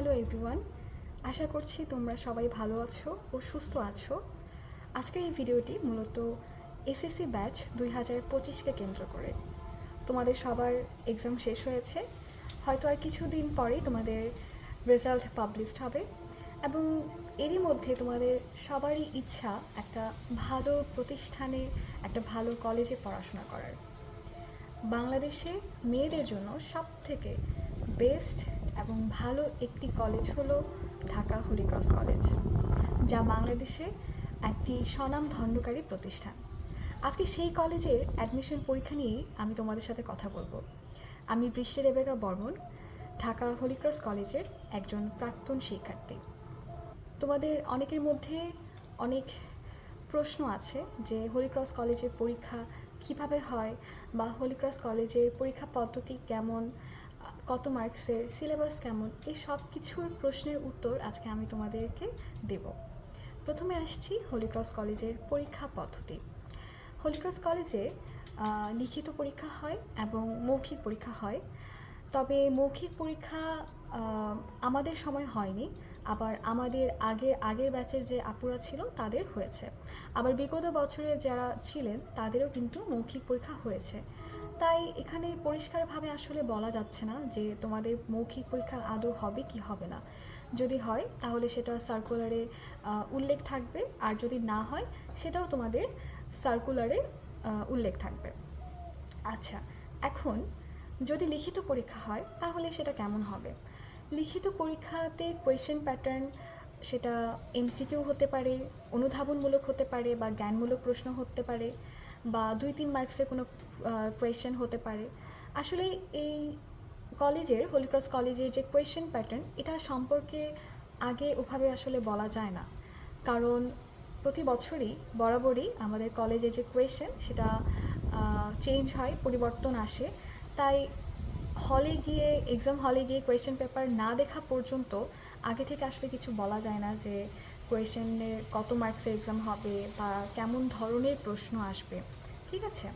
Hello everyone আশা করছি তোমরা সবাই ভালো আছো ও সুস্থ আছো। আজকের এই ভিডিওটি মূলত এসএসসি ব্যাচ দুই হাজার পঁচিশকে কেন্দ্র করে। তোমাদের সবার এক্সাম শেষ হয়েছে। হয়তো আর কিছুদিন পরেই তোমাদের রেজাল্ট পাবলিশড হবে এবং এরই মধ্যে তোমাদের সবারই ইচ্ছা একটা ভালো প্রতিষ্ঠানে, একটা ভালো কলেজে পড়াশোনা করার। বাংলাদেশে মেয়েদের জন্য সব থেকে বেস্ট এবং ভালো একটি কলেজ হলো ঢাকা হলিক্রস কলেজ যা বাংলাদেশে একটি স্বনাম ধন্যকারী প্রতিষ্ঠান। আজকে সেই কলেজের অ্যাডমিশন পরীক্ষা নিয়েই আমি তোমাদের সাথে কথা বলব। আমি বৃষ্টি রেবেকা বর্মন, ঢাকা হলিক্রস কলেজের একজন প্রাক্তন শিক্ষার্থী। তোমাদের অনেকের মধ্যে অনেক প্রশ্ন আছে যে হলিক্রস কলেজের পরীক্ষা কীভাবে হয় বা হলিক্রস কলেজের পরীক্ষা পদ্ধতি কেমন? কত মার্কসের, সিলেবাস কেমন, এই সব কিছুর প্রশ্নের উত্তর আজকে আমি তোমাদেরকে দেব। প্রথমে আসছি হলিক্রস কলেজের পরীক্ষা পদ্ধতি। হলিক্রস কলেজে লিখিত পরীক্ষা হয় এবং মৌখিক পরীক্ষা হয়। তবে মৌখিক পরীক্ষা আমাদের সময় হয়নি, আবার আমাদের আগের আগের ব্যাচের যে আপুরা ছিল তাদের হয়েছে। আবার বিগত বছরে যারা ছিলেন তাদেরও কিন্তু মৌখিক পরীক্ষা হয়েছে। তাই এখানে পরিষ্কারভাবে আসলে বলা যাচ্ছে না যে তোমাদের মৌখিক পরীক্ষা আদৌ হবে কি হবে না। যদি হয়, তাহলে সেটা সার্কুলারে উল্লেখ থাকবে। আর যদি না হয়, সেটাও তোমাদের সার্কুলারে উল্লেখ থাকবে। আচ্ছা এখন যদি লিখিত পরীক্ষা হয়, তাহলে সেটা কেমন হবে? লিখিত পরীক্ষাতে কোয়েশ্চেন প্যাটার্ন সেটা এমসিকিউ হতে পারে, অনুধাবনমূলক হতে পারে বা জ্ঞানমূলক প্রশ্ন হতে পারে। বা দুই তিন মার্কসের কোনো কোয়েশ্চেন হতে পারে। আসলে এই কলেজের হলিক্রস কলেজের যে কোয়েশ্চেন প্যাটার্ন এটা সম্পর্কে আগে ওভাবে আসলে বলা যায় না। কারণ প্রতি বছরই বরাবরই আমাদের কলেজের যে কোয়েশ্চেন সেটা চেঞ্জ হয়, পরিবর্তন আসে। তাই হলে গিয়ে এক্সাম হলে গিয়ে কোয়েশ্চেন পেপার না দেখা পর্যন্ত আগে থেকে আসলে কিছু বলা যায় না যে কোয়েশ্চেনের কত মার্কসের এক্সাম হবে বা কেমন ধরনের প্রশ্ন আসবে, ঠিক আছে?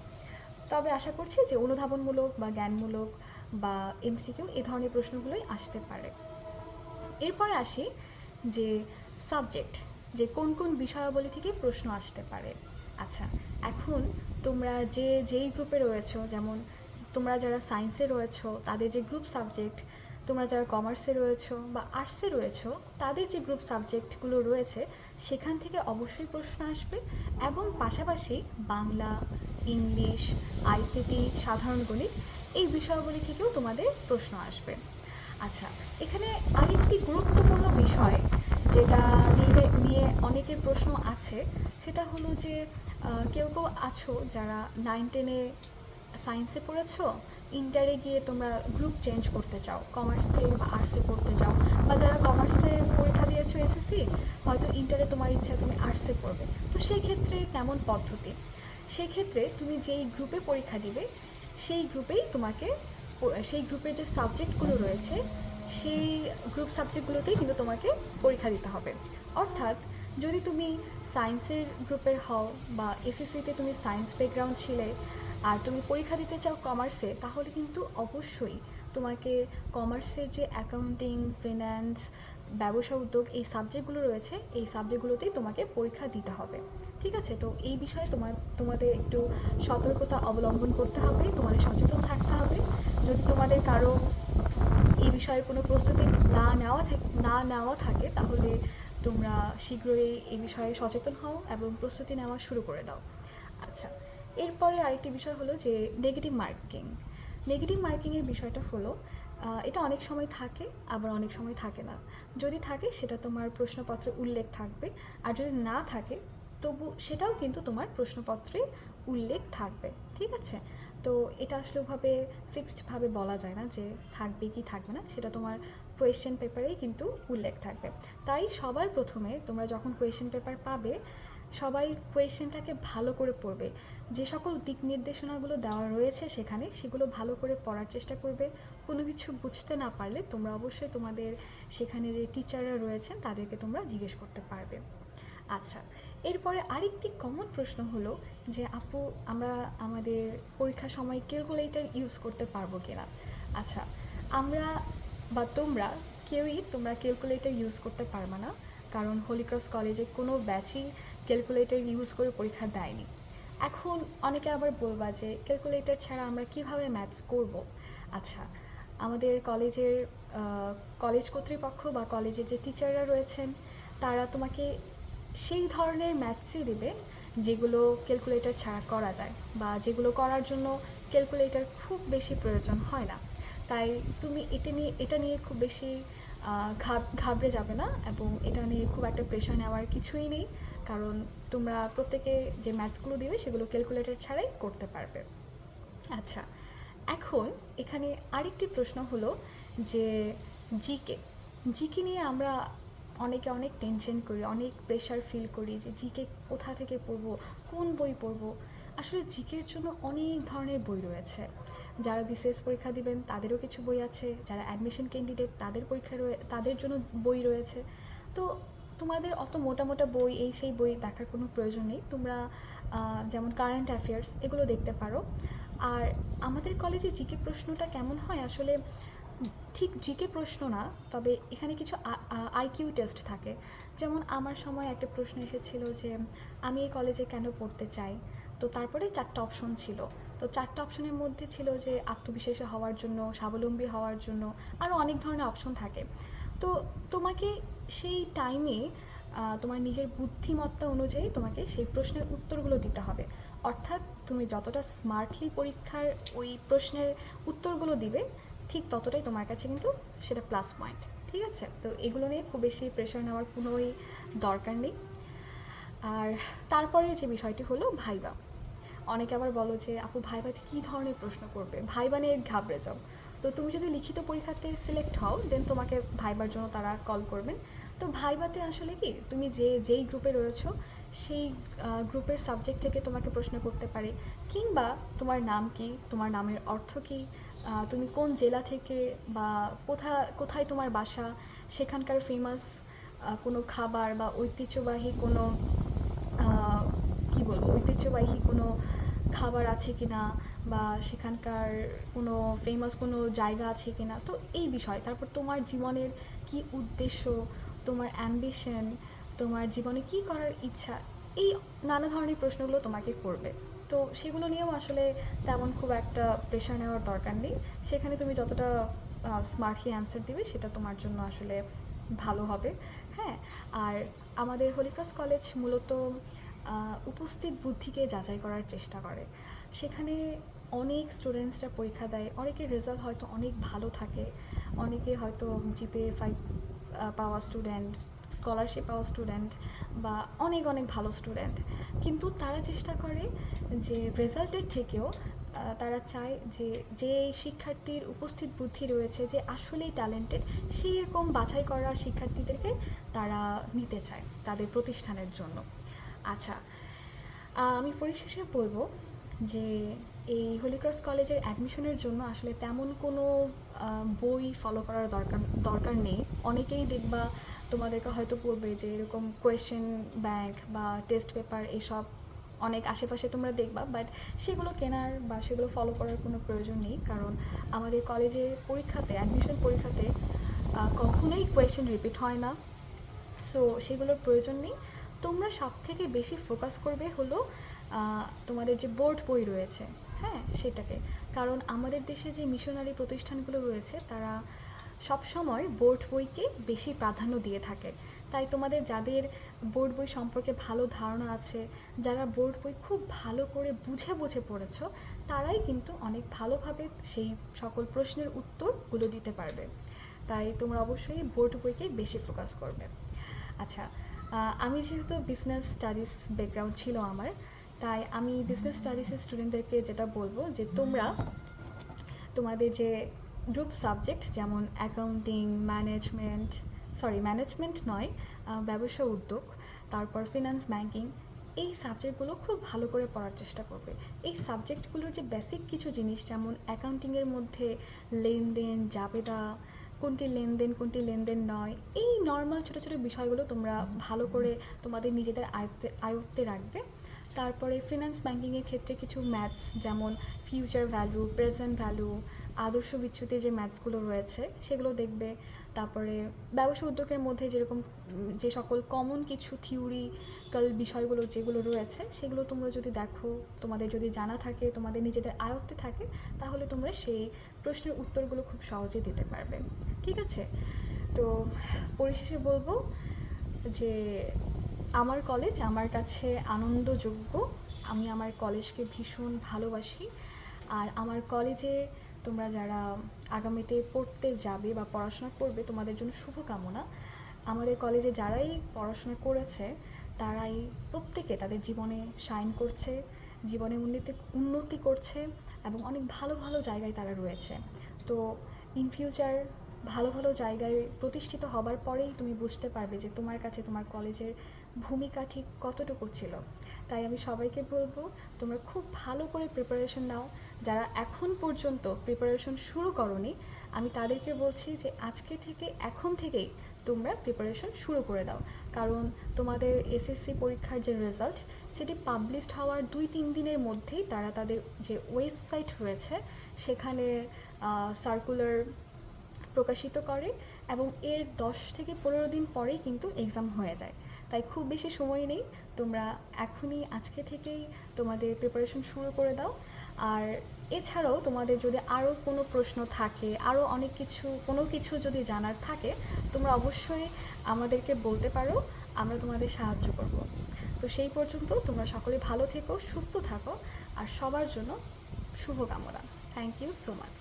তবে আশা করছি যে অনুধাবনমূলক বা জ্ঞানমূলক বা এমসিকিউ এই ধরনের প্রশ্নগুলোই আসতে পারে। এরপরে আসি যে সাবজেক্ট যে কোন কোন বিষয়াবলী থেকে প্রশ্ন আসতে পারে। আচ্ছা এখন তোমরা যে যেই গ্রুপে রয়েছো, যেমন তোমরা যারা সায়েন্সে রয়েছো, তাদের যে গ্রুপ সাবজেক্ট তোমরা যারা কমার্সে রয়েছো বা আর্টসে রয়েছো, তাদের যে গ্রুপ সাবজেক্টগুলো রয়েছে, সেখান থেকে অবশ্যই প্রশ্ন আসবে এবং পাশাপাশি বাংলা, ইংলিশ আইসিটি সাধারণ গণিত এই বিষয়গুলি থেকেও তোমাদের প্রশ্ন আসবে। আচ্ছা এখানে আরেকটি গুরুত্বপূর্ণ বিষয় যেটা নিয়ে নিয়ে অনেকের প্রশ্ন আছে, সেটা হলো যে কেউ কেউ আছো যারা নাইন টেনে সায়েন্সে পড়েছো ইন্টারে গিয়ে তোমরা গ্রুপ চেঞ্জ করতে চাও কমার্স থেকে বা আর্টসে পড়তে চাও, বা যারা কমার্সে পরীক্ষা দিয়েছ এসএসসি হয়তো ইন্টারে তোমার ইচ্ছা তুমি আর্টসে পড়বে। তো সেই ক্ষেত্রে কেমন পদ্ধতি? সেক্ষেত্রে তুমি যেই গ্রুপে পরীক্ষা দিবে, সেই গ্রুপেই তোমাকে, সেই গ্রুপের যে সাবজেক্টগুলো রয়েছে, সেই গ্রুপ সাবজেক্টগুলোতেই কিন্তু তোমাকে পরীক্ষা দিতে হবে। অর্থাৎ যদি তুমি সায়েন্সের গ্রুপের হও বা এসএসসিতে তুমি সায়েন্স ব্যাকগ্রাউন্ড ছিলে আর তুমি পরীক্ষা দিতে চাও কমার্সে তাহলে কিন্তু অবশ্যই তোমাকে কমার্সের যে অ্যাকাউন্টিং ফিন্যান্স ব্যবসা উদ্যোগ এই সাবজেক্টগুলো রয়েছে, এই সাবজেক্টগুলোতেই তোমাকে পরীক্ষা দিতে হবে। ঠিক আছে? তো এই বিষয়ে তোমার, তোমাদের একটু সতর্কতা অবলম্বন করতে হবে, তোমাদের সচেতন থাকতে হবে। যদি তোমাদের কারও এই বিষয়ে কোনো প্রস্তুতি না নেওয়া থাক- না নেওয়া থাকে, তাহলে তোমরা শীঘ্রই এই বিষয়ে সচেতন হও এবং প্রস্তুতি নেওয়া শুরু করে দাও। আচ্ছা এরপরে আরেকটি বিষয় হলো যে নেগেটিভ মার্কিং নেগেটিভ মার্কিংয়ের বিষয়টা হলো এটা অনেক সময় থাকে, আবার অনেক সময় থাকে না। যদি থাকে, সেটা তোমার প্রশ্নপত্রে উল্লেখ থাকবে। আর যদি না থাকে, তবু সেটাও কিন্তু তোমার প্রশ্নপত্রে উল্লেখ থাকবে, ঠিক আছে? তো এটা আসলে ওভাবে ফিক্সডভাবে বলা যায় না যে থাকবে কি থাকবে না, সেটা তোমার কোয়েশ্চেন পেপারেই কিন্তু উল্লেখ থাকবে। তাই সবার প্রথমে তোমরা যখন কোয়েশ্চেন পেপার পাবে সবাই কোয়েশ্চেনটাকে ভালো করে পড়বে। যে সকল দিক নির্দেশনাগুলো দেওয়া রয়েছে সেখানে সেগুলো ভালো করে পড়ার চেষ্টা করবে। কোনো কিছু বুঝতে না পারলে তোমরা অবশ্যই তোমাদের সেখানে যে টিচাররা রয়েছেন তাদেরকে তোমরা জিজ্ঞেস করতে পারবে। আচ্ছা এরপরে আরেকটি কমন প্রশ্ন হলো যে, আপু, আমরা আমাদের পরীক্ষার সময় ক্যালকুলেটর ইউজ করতে পারব কিনা? আচ্ছা আমরা বা তোমরা কেউই তোমরা ক্যালকুলেটর ইউজ করতে পারবে না। কারণ হোলিক্রস কলেজে কোনো ব্যাচই ক্যালকুলেটর ইউজ করে পরীক্ষা দেয়নি। এখন অনেকে আবার বলবা যে ক্যালকুলেটর ছাড়া আমরা কীভাবে ম্যাথস করব? আচ্ছা আমাদের কলেজের কলেজ কর্তৃপক্ষ বা কলেজের যে টিচাররা রয়েছেন, তারা তোমাকে সেই ধরনের ম্যাথসই দেবে যেগুলো ক্যালকুলেটর ছাড়া করা যায় বা যেগুলো করার জন্য ক্যালকুলেটর খুব বেশি প্রয়োজন হয় না। তাই তুমি এটা নিয়ে এটা নিয়ে খুব বেশি ঘাব- ঘাবড়ে যাবে না এবং এটা নিয়ে খুব একটা প্রেশার নেওয়ার কিছুই নেই। কারণ তোমরা প্রত্যেকে যে ম্যাথসগুলো দিবে সেগুলো ক্যালকুলেটর ছাড়াই করতে পারবে। আচ্ছা এখন এখানে আরেকটি প্রশ্ন হলো যে জিকে জিকে নিয়ে আমরা অনেকে অনেক টেনশন করি, অনেক প্রেশার ফিল করি যে জিকে কোথা থেকে পড়ব, কোন বই পড়ব। আসলে জিকের জন্য অনেক ধরনের বই রয়েছে। যারা বিসিএস পরীক্ষা দিবেন, তাদেরও কিছু বই আছে। যারা অ্যাডমিশন ক্যান্ডিডেট তাদের পরীক্ষা রয়ে, তাদের জন্য বই রয়েছে। তো তোমাদের অত মোটা মোটা বই, এই সেই বই দেখার কোনো প্রয়োজন নেই। তোমরা যেমন কারেন্ট অ্যাফেয়ার্স এগুলো দেখতে পারো। আর আমাদের কলেজে জিকে প্রশ্নটা কেমন হয়? আসলে ঠিক জিকে প্রশ্ন না, তবে এখানে কিছু আইকিউ টেস্ট থাকে। যেমন আমার সময় একটা প্রশ্ন এসেছিল যে, আমি এই কলেজে কেন পড়তে চাই? তো তারপরে চারটা অপশন ছিল। তো চারটা অপশনের মধ্যে ছিল যে, আত্মবিশ্বাসী হওয়ার জন্য, স্বাবলম্বী হওয়ার জন্য আরও অনেক ধরনের অপশন থাকে। তো তোমাকে সেই টাইমে তোমার নিজের বুদ্ধিমত্তা অনুযায়ী তোমাকে সেই প্রশ্নের উত্তরগুলো দিতে হবে। অর্থাৎ তুমি যতটা স্মার্টলি পরীক্ষার ওই প্রশ্নের উত্তরগুলো দিবে, ঠিক ততটাই তোমার কাছে কিন্তু সেটা প্লাস পয়েন্ট ঠিক আছে? তো এগুলো নিয়ে খুব বেশি প্রেশার নেওয়ার কোনোই দরকার নেই। আর তারপরে যে বিষয়টি হলো ভাইবা। অনেকে আবার বলো যে, আপু, ভাইবাতে কী ধরনের প্রশ্ন করবে? ভাইবা নিয়ে ঘাবড়ে যাও। তো তুমি যদি লিখিত পরীক্ষাতে সিলেক্ট হও দেন তোমাকে ভাইবার জন্য তারা কল করবেন। তো ভাইবাতে আসলে কি, তুমি যে, যেই গ্রুপে রয়েছো, সেই গ্রুপের সাবজেক্ট থেকে তোমাকে প্রশ্ন করতে পারে, কিংবা তোমার নাম কি, তোমার নামের অর্থ কি তুমি কোন জেলা থেকে বা কোথা, কোথায় তোমার বাসা, সেখানকার ফেমাস কোনো খাবার বা ঐতিহ্যবাহী কোনো কি বলব, ঐতিহ্যবাহী কোনো খাবার আছে কি না বা সেখানকার কোনো ফেমাস কোনো জায়গা আছে কি না তো এই বিষয়। তারপর তোমার জীবনের কি উদ্দেশ্য? তোমার অ্যাম্বিশন তোমার জীবনে কি করার ইচ্ছা? এই নানা ধরনের প্রশ্নগুলো তোমাকে করবে। তো সেগুলো নিয়েও আসলে তেমন খুব একটা প্রেশার নেওয়ার দরকার নেই। সেখানে তুমি যতটা স্মার্টলি অ্যান্সার দিবে সেটা তোমার জন্য আসলে ভালো হবে। হ্যাঁ? আর আমাদের হলিক্রস কলেজ মূলত উপস্থিত বুদ্ধিকে যাচাই করার চেষ্টা করে। সেখানে অনেক স্টুডেন্টসরা পরীক্ষা দেয় অনেকের রেজাল্ট হয়তো অনেক ভালো থাকে, অনেকে হয়তো জিপে ফাইভ পাওয়া স্টুডেন্ট স্কলারশিপ পাওয়া স্টুডেন্ট বা অনেক অনেক ভালো স্টুডেন্ট কিন্তু তারা চেষ্টা করে যে রেজাল্টের থেকেও তারা চায় যে যে শিক্ষার্থীর উপস্থিত বুদ্ধি রয়েছে যে আসলেই ট্যালেন্টেড সেই রকম বাছাই করা শিক্ষার্থীদেরকে তারা নিতে চায় তাদের প্রতিষ্ঠানের জন্য। আচ্ছা আমি পরিশেষে বলব যে এই হোলিক্রস কলেজের অ্যাডমিশনের জন্য আসলে তেমন কোনো বই ফলো করার দরকার দরকার নেই। অনেকেই দেখবা তোমাদেরকে হয়তো বলবে যে এরকম কোয়েশ্চেন ব্যাংক বা টেস্ট পেপার এইসব অনেক আশেপাশে তোমরা দেখবা বাট সেগুলো কেনার বা সেগুলো ফলো করার কোনো প্রয়োজন নেই। কারণ আমাদের কলেজে পরীক্ষাতে অ্যাডমিশন পরীক্ষাতে কখনোই কোয়েশ্চেন রিপিট হয় না। সো সেগুলোর প্রয়োজন নেই। তোমরা সব থেকে বেশি ফোকাস করবে হলো তোমাদের যে বোর্ড বই রয়েছে হ্যাঁ সেটাকে। কারণ আমাদের দেশে যে মিশনারি প্রতিষ্ঠানগুলো রয়েছে, তারা সব সময় বোর্ড বইকে বেশি প্রাধান্য দিয়ে থাকে। তাই তোমাদের যাদের বোর্ড বই সম্পর্কে ভালো ধারণা আছে, যারা বোর্ড বই খুব ভালো করে বুঝে বুঝে পড়েছো, তারাই কিন্তু অনেক ভালোভাবে সেই সকল প্রশ্নের উত্তরগুলো দিতে পারবে। তাই তোমরা অবশ্যই বোর্ড বইকে বেশি ফোকাস করবে। আচ্ছা আমি যেহেতু বিজনেস স্টাডিজ ব্যাকগ্রাউন্ড ছিল আমার, তাই আমি বিজনেস স্টাডিজের স্টুডেন্টদেরকে যেটা বলব যে তোমরা তোমাদের যে গ্রুপ সাবজেক্ট যেমন অ্যাকাউন্টিং ম্যানেজমেন্ট সরি ম্যানেজমেন্ট নয় ব্যবসা উদ্যোগ, তারপর ফিনান্স ব্যাংকিং এই সাবজেক্টগুলো খুব ভালো করে পড়ার চেষ্টা করবে। এই সাবজেক্টগুলোর যে বেসিক কিছু জিনিস যেমন অ্যাকাউন্টিংয়ের মধ্যে লেনদেন, জাবেদা কোনটি লেনদেন কোনটি লেনদেন নয়, এই নর্মাল ছোটো ছোটো বিষয়গুলো তোমরা ভালো করে তোমাদের নিজেদের আয়ত্তে আয়ত্তে রাখবে। তারপরে ফিনান্স ব্যাংকিংয়ের ক্ষেত্রে কিছু ম্যাথস যেমন ফিউচার ভ্যালু প্রেজেন্ট ভ্যালু আদর্শ বিচ্যুতির যে ম্যাথসগুলো রয়েছে, সেগুলো দেখবে। তারপরে ব্যবসা উদ্যোগের মধ্যে যেরকম যে সকল কমন কিছু থিওরিক্যাল বিষয়গুলো যেগুলো রয়েছে, সেগুলো তোমরা যদি দেখো, তোমাদের যদি জানা থাকে, তোমাদের নিজেদের আয়ত্তে থাকে, তাহলে তোমরা সেই প্রশ্নের উত্তরগুলো খুব সহজে দিতে পারবে। ঠিক আছে? তো পরিশেষে বলব যে আমার কলেজ আমার কাছে আনন্দযোগ্য। আমি আমার কলেজকে ভীষণ ভালোবাসি। আর আমার কলেজে তোমরা যারা আগামীতে পড়তে যাবে বা পড়াশোনা করবে, তোমাদের জন্য শুভকামনা। আমাদের কলেজে যারাই পড়াশোনা করেছে, তারাই প্রত্যেকে তাদের জীবনে শাইন করছে, জীবনে উন্নতি উন্নতি করছে এবং অনেক ভালো ভালো জায়গায় তারা রয়েছে। তো ইন ফিউচার ভালো ভালো জায়গায় প্রতিষ্ঠিত হবার পরেই তুমি বুঝতে পারবে যে তোমার কাছে তোমার কলেজের ভূমিকা ঠিক কতটুকু ছিল। তাই আমি সবাইকে বলব, তোমরা খুব ভালো করে প্রিপারেশন নাও। যারা এখন পর্যন্ত প্রিপারেশন শুরু করনি, আমি তাদেরকে বলছি যে আজকে থেকে এখন থেকেই তোমরা প্রিপারেশন শুরু করে দাও। কারণ তোমাদের এসএসসি পরীক্ষার যে রেজাল্ট সেটি পাবলিশড হওয়ার দুই, তিন দিনের মধ্যেই তারা তাদের যে ওয়েবসাইট রয়েছে, সেখানে সার্কুলার প্রকাশিত করে এবং এর দশ থেকে পনেরো দিন পরেই কিন্তু এক্সাম হয়ে যায়। তাই খুব বেশি সময় নেই। তোমরা এখনই আজকে থেকেই তোমাদের প্রিপারেশন শুরু করে দাও। আর এছাড়াও তোমাদের যদি আরও কোনো প্রশ্ন থাকে, আরও অনেক কিছু, কোনো কিছু যদি জানার থাকে, তোমরা অবশ্যই আমাদেরকে বলতে পারো, আমরা তোমাদের সাহায্য করব। তো সেই পর্যন্ত তোমরা সকলে ভালো থেকো, সুস্থ থাকো, আর সবার জন্য শুভকামনা। Thank you so much